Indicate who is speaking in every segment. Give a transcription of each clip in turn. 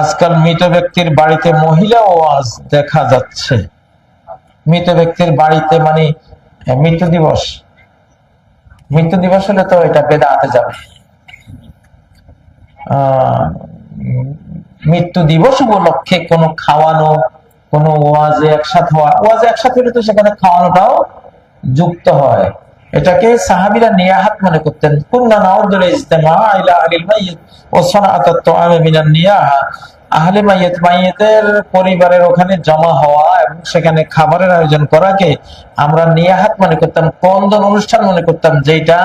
Speaker 1: আজকাল মৃত ব্যক্তির বাড়িতে মহিলা ওয়াজ দেখা যাচ্ছে। মৃত ব্যক্তির বাড়িতে মানে মৃত্যু দিবস। মৃত্যু দিবস হলে তো এটা বেদাতে যাবে। মৃত্যু দিবস উপলক্ষে কোনো খাওয়ানো, কোনো ওয়াজে একসাথে হওয়া, ওয়াজে একসাথে হলে তো সেখানে খাওয়ানোটাও যুক্ত হয়। এটাকে সাহাবিরা নিয়াহাত মনে করতেন। কুন্না নাউদুল ইজতিমা ইলা আহলিল মাইয়িত ও সানাআতাত তুআমি মিনান নিয়াহা। আহলে মাইয়িত মাইয়িতের পরিবারের ওখানে জমা হওয়া এবং সেখানে খাবারের আয়োজন করাকে আমরা নিয়াহাত মনে করতাম কন্দন অনুষ্ঠান মনে করতাম যেটা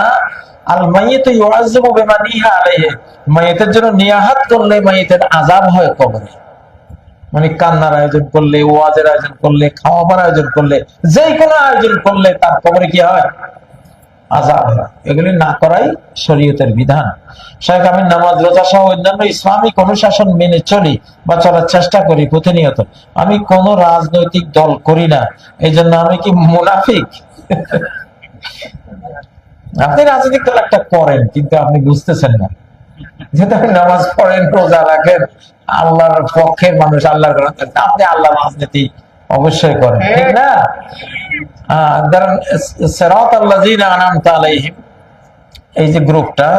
Speaker 1: আল মাইয়িত ইউআযযিবু বিমা নিহা আলাইহি। মাইয়িতের জন্য নিয়াহাত করলে মাইয়িতের আযাব হয় কবরে। মানে কান্নার আয়োজন করলে, ওয়াজের আয়োজন করলে, খাওয়াবার আয়োজন করলে যে কোনো আয়োজন করলে তার কবরে কি হয়? আজাব এগুলি না করাই শরীয়তের বিধান। শেখ আমি নামাজ, রোজা সহ অন্যান্য ইসলামিক অনুশাসন মেনে চলি বা চলার চেষ্টা করি প্রতিনিয়ত। আমি কোন রাজনৈতিক দল করি না। এই জন্য আমি কি মুনাফিক? আপনি রাজনৈতিক দল একটা করেন, কিন্তু আপনি বুঝতেছেন না। যেহেতু আপনি নামাজ পড়েন, রোজা রাখেন, আল্লাহর পক্ষের মানুষ, আল্লাহর আপনি আল্লাহ রাজনীতি অবশ্যই করেন, ঠিক না? এই যে গ্রুপটা,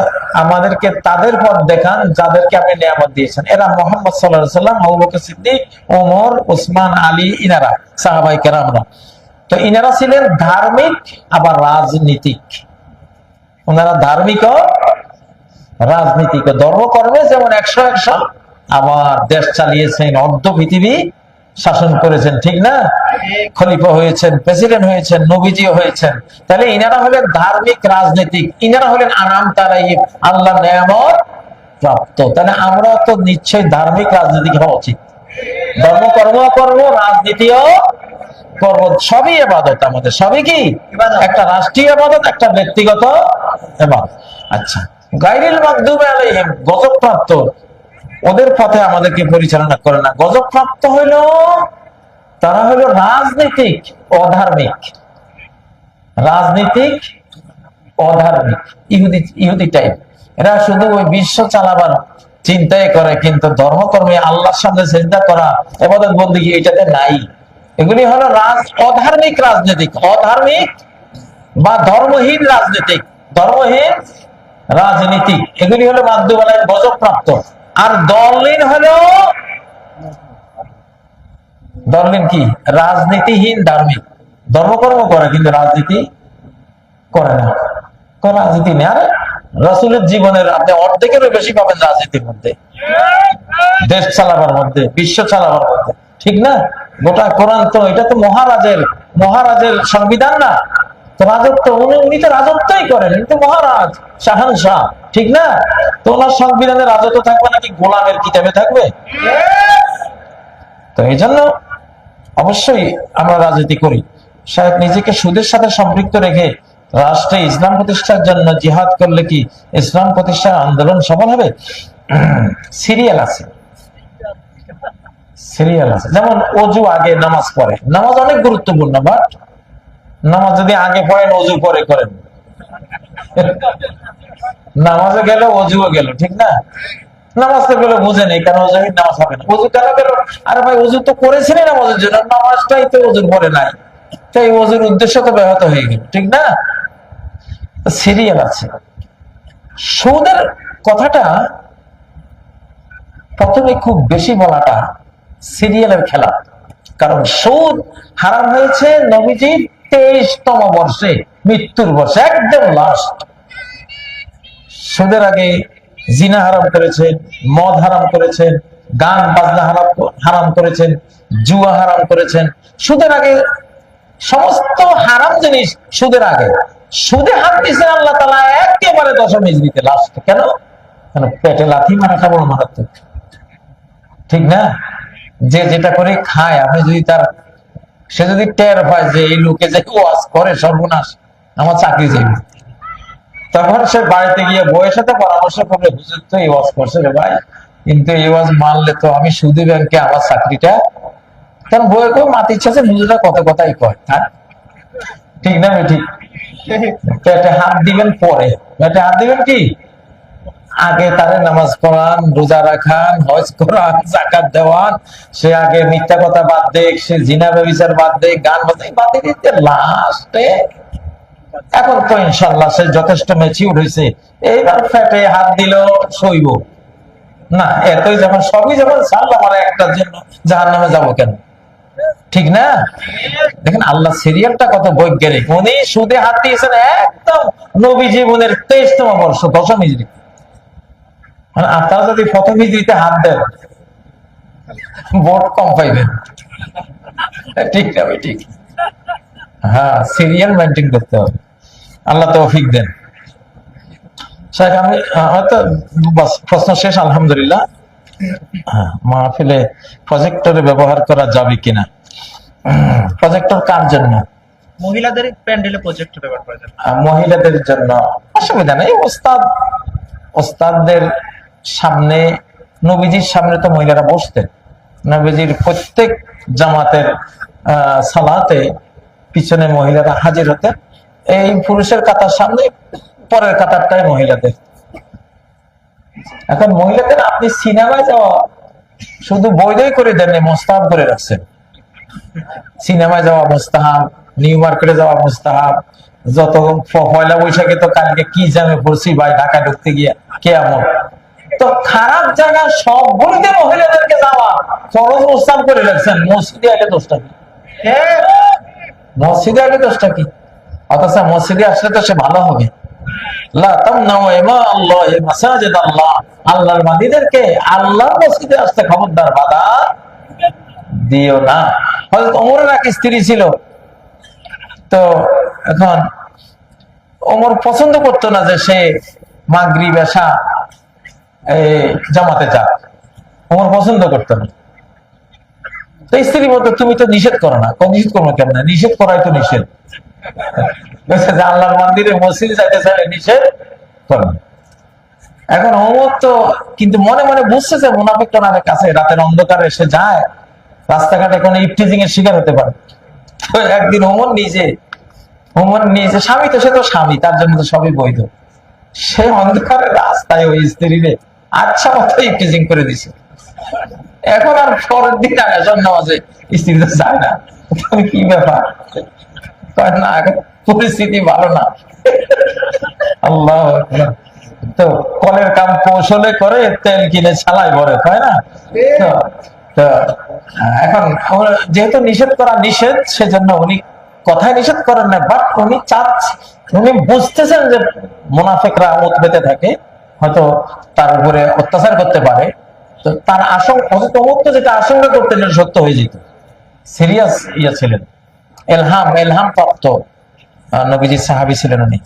Speaker 1: আমাদেরকে তাদের পথ দেখান, যাদেরকে আপনি নিয়ামত দিয়েছেন। এরা মোহাম্মদ সাল্লাম সিদ্দিক, ওমর আলী, ইনারা, সাহাবাই কেরামরা। তো ইনারা ছিলেন ধার্মিক, আবার রাজনীতিক। ওনারা ধার্মিক রাজনীতিক। ধর্মকর্মে যেমন একশো একশো, আবার দেশ চালিয়েছেন, অর্ধ পৃথিবী শাসন করেছেন ঠিক না? খলিফা হয়েছেন প্রেসিডেন্ট হয়েছেন নবীজিও হয়েছেন। তাহলে ইনারা হলেন ধার্মিক রাজনীতিক ইনারা হলেন আনাম তারাই আল্লাহ নেয়ামত প্রাপ্ত। তাহলে আমরা তো নিশ্চয়ই ধার্মিক রাজনীতিক হওয়া উচিত। ধর্মকর্ম করব রাজনীতিও করব সবই এবাদত আমাদের সবই কি? একটা রাষ্ট্রীয় এবাদত একটা ব্যক্তিগত এবাদত। আচ্ছা গাইরিল মাকদুবে আলাইহিম গজবপ্রাপ্ত ওদের পথে আমাদেরকে পরিচালনা করে না। গজবপ্রাপ্ত হইল, তারা হইল রাজনীতিক, অধার্মিক। রাজনীতিক, অধার্মিক। ইহুদি ইহুদি টাইপ এরা শুধু ওই বিশ্ব চালাবার চিন্তাই করে, কিন্তু ধর্মকর্মে আল্লাহর সামনে চিন্তা করা, এবাদত বন্দী এটাতে নাই। এগুলি হলো রাজ, অধার্মিক রাজনীতিক। অধার্মিক বা ধর্মহীন রাজনীতিক। ধর্মহীন রাজনীতি এগুলি হলো মাধ্যমালয় গজবপ্রাপ্ত। আর দলিন হলো দলিন কি? রাজনীতিহীন ধার্মিক। ধর্মকর্ম করে, কিন্তু রাজনীতি করে না। কোন রাজনীতি নেই। আরে, রসুলের জীবনের আপনি অর্ধেকেরও বেশি পাবেন রাজনীতির মধ্যে। দেশ চালাবার মধ্যে, বিশ্ব চালাবার মধ্যে। ঠিক না? গোটা কোরআন তো, এটা তো মহারাজের মহারাজের সংবিধান না। রাজত্ব, উনি উনি তো রাজত্বই করেন কিন্তু মহারাজ, শাহান শাহ, ঠিক না? তো ওনার সংবিধানে রাজত্ব থাকবে নাকি গোলামের কিতাবে থাকবে? তো এই জন্য অবশ্যই আমরা রাজনীতি করি। শায়দ নিজেকে সুদের সাথে সম্পৃক্ত রেখে রাষ্ট্রে ইসলাম প্রতিষ্ঠার জন্য জিহাদ করলে কি ইসলাম প্রতিষ্ঠার আন্দোলন সফল হবে? সিরিয়াল আছে। সিরিয়াল আছে। যেমন অজু আগে নামাজ পড়ে। নামাজ অনেক গুরুত্বপূর্ণ বাট নামাজ যদি আগে পড়েন, অজু পরে করেন। নামাজে গেল, অজুও গেল, ঠিক না? নামাজ তো গেলে, বুঝে নেই, কেন অজুহীন নামাজ হবে না। অজু কেন গেল? আরে ভাই, অজু তো করেছিলেন নামাজের জন্য, নামাজটাই তো অজুর পরে নাই। তাই অজুর উদ্দেশ্য তো ব্যাহত হয়ে গেল, ঠিক না? সিরিয়াল আছে। সুদের কথাটা প্রথমে খুব বেশি বলাটা সিরিয়ালের খেলা। কারণ সৌদ হারাম হয়েছে নবীজির তেইশতম বর্ষে, মৃত্যুর বর্ষে, একদম লাস্ট সুদের আগে জিনা হারাম করেছেন, মদ হারাম করেছেন, গান, বাজনা হারাম হারাম করেছেন, জুয়া হারাম করেছেন। সুদের আগে সমস্ত হারাম জিনিস সুদের আগে। সুদে হাত দিয়েছেন আল্লাহ তালা একেবারে দশম ইজরিতে লাস্ট কেন? কেন? পেটে লাথি মারাটা বড় মারাত্মক। ঠিক না? যে যেটা করে খায়, আপনি যদি তার সে যদি টের পায় যে এই লোকে যে ওয়াজ করে সর্বনাশ, আমার চাকরি যাবে তখন সে বাড়িতে গিয়ে বইয়ের সাথে পরামর্শ করবে হুজুর তো এই ওয়াজ করছে রে ভাই, কিন্তু এই ওয়াজ মানলে তো আমি সুদী ব্যাংকে আমার চাকরিটা কারণ বইয়ে কেউ মাতি ইচ্ছা আছে কত কথাই কয় হ্যাঁ? ঠিক না ঠিক হাত দিবেন পরে। পেটে হাত দিবেন কি? আগে তারে নামাজ পড়ান, রোজা রাখান, হজ করান জাকাত দেওয়ান। সে আগে মিথ্যা কথা বাদ দেখ সে জিনা ব্যবচার বাদ দেখ গান বাজাই বাদ দিতে লাস্টে এখন তো ইনশাল্লাহ সে যথেষ্ট ম্যাচিউর হয়েছে। এইবার ফ্যাটে হাত দিল সইব। না, এতই যখন সবই যখন সারলাম আর একটার জন্য জাহান নামে যাব কেন? ঠিক না? দেখেন আল্লাহ সিরিয়ালটা কত বৈজ্ঞানিক। উনি সুদে হাত দিয়েছেন একদম নবী জীবনের তেইশতম বর্ষ, দশম মানে আপনারা যদি প্রথম হিজড়িতে হাত দেন ভোট কম পাইবেন। ঠিক না ভাই, ঠিক। হ্যাঁ সিরিয়াল মেনটেন করতে হবে। আল্লাহ তৌফিক দেন। শেখ আমি হয়তো বাস, প্রশ্ন শেষ আলহামদুলিল্লাহ। হ্যাঁ মাহফিলে প্রজেক্টরে ব্যবহার করা যাবে কিনা? প্রজেক্টর কার জন্য?
Speaker 2: মহিলাদের প্যান্ডেলে প্রজেক্ট ব্যবহার করা যাবে।
Speaker 1: মহিলাদের জন্য অসুবিধা নেই। ওস্তাদ ওস্তাদদের সামনে, নবীজির সামনে তো মহিলারা বসতেন। নবীজির প্রত্যেক জামাতের সালাতে পিছনে মহিলারা হাজির হতেন। এই পুরুষের কাতার সামনে, পরের কাতারটাই মহিলাদের। এখন মহিলাদের আপনি সিনেমায় যাওয়া শুধু বৈধই করে দেন মোস্তাহাব করে রাখছেন। সিনেমায় যাওয়া মোস্তাহাব, নিউ মার্কেটে যাওয়া মোস্তাহাব, যত পয়লা বৈশাখে তো কালকে কি জামে পড়ছি ভাই ঢাকা ঢুকতে গিয়া কে এমন? তো খারাপ জায়গা সবগুলিতে মহিলাদেরকে যাওয়া ফরজ মোস্তাব করে রাখছেন। মসজিদে আগে দোষটা কি? মসজিদে আগে দোষটা কি? অথচ মসজিদে আসলে তো সে ভালো হবে। আল্লাহর মসজিদে আসতে খবরদার বাধা দিও না। স্ত্রী ছিল। তো এখন ওমর পছন্দ করতো না যে সে মাগরি এই জামাতে যাক ওমর পছন্দ তো স্ত্রী বলতো তুমি তো নিষেধ করো না। নিষেধ করব কেমন? নিষেধ করাই তো নিষেধ। মন্দিরে মসজিদে নিষেধ করো। এখন ওমর তো, কিন্তু মনে মনে বুঝছে যে মুনাফিকটা নামের কাছে রাতের অন্ধকারে এসে যায়, রাস্তাঘাটে কোনো ইফটিজিং এর শিকার হতে পারে। তো একদিন ওমর নিজে ওমর নিজে, স্বামী তো, সে তো স্বামী, তার জন্য তো সবই বৈধ। সে অন্ধকারে রাস্তায় ওই স্ত্রীরে আচ্ছা মতো করে দিছে। এখন আর দিন নামাজে না। কি ব্যাপার? না পরিস্থিতি ভালো না। আল্লাহ তো কলের কাম কৌশলে করে তেল কিনে ছালাই ভরে, তাই না? তো- এখন যেহেতু নিষেধ করা নিষেধ, সেজন্য উনি কথায় নিষেধ করেন না বাট উনি চাচ্ছেন, উনি বুঝতেছেন যে মুনাফিকরা মত পেতে থাকে। হয়তো তার উপরে অত্যাচার করতে পারে। তো তার আশঙ্কা যেটা আশঙ্কা করতেন সত্য হয়ে যেত। সিরিয়াস ইয়া ছিলেন। এলহাম এলহাম প্রাপ্ত নবীজি সাহাবি ছিলেন উনি।